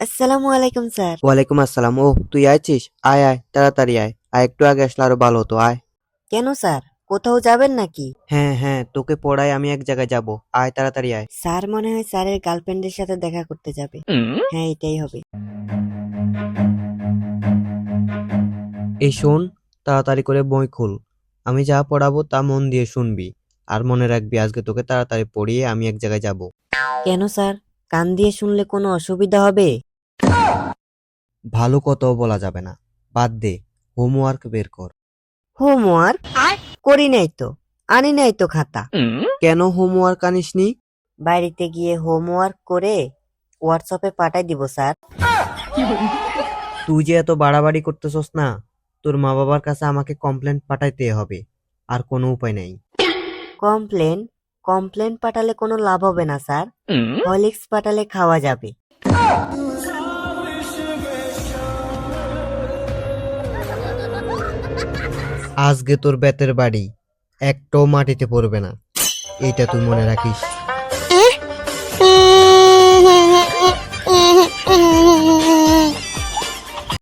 আসসালামু আলাইকুম স্যার। ওয়ালাইকুম আসসালাম। ও তুই আছিস আয় আয় তাড়াতাড়ি আয়। আর একটু আগে আসলে আরও ভালো হতো আয়। কেন স্যার? কোথাও যাবেন নাকি? হ্যাঁ হ্যাঁ তোকে পড়ায় আমি এক জায়গায় যাব। আয় তাড়াতাড়ি আয়। স্যার মনে হয় স্যারের গার্লফ্রেন্ডের সাথে দেখা করতে যাবে। হ্যাঁ এটাই হবে। এই শোন তাড়াতাড়ি করে বই খুল। আমি যা পড়াবো তা মন দিয়ে শুনবি। আর মনে রাখবি আজকে তোকে তাড়াতাড়ি পড়িয়ে আমি এক জায়গায় যাব। কেন স্যার? কান দিয়ে শুনলে কোনো অসুবিধা হবে? ভালো কথাও বলা যাবে না। বাদ দে হোমওয়ার্ক বের কর। হোমওয়ার্ক করি নাই তো আনি নাই তো খাতা। কেন হোমওয়ার্ক আনিসনি? বাড়িতে গিয়ে হোমওয়ার্ক করে হোয়াটসঅ্যাপে পাঠাই দিব স্যার। তুই যে এত বাড়াবাড়ি করতেছস না তোর মা বাবার কাছে আমাকে কমপ্লেন পাঠাইতে হবে আর কোনো উপায় নাই। কমপ্লেন কমপ্লেন পাঠালে কোনো লাভ হবে না স্যার। হলিক্স পাঠালে খাওয়া যাবে। আজকে তোর বেতের বাড়ি। একটাও মাটিতে পড়বে না। এটা তুই মনে রাখিস।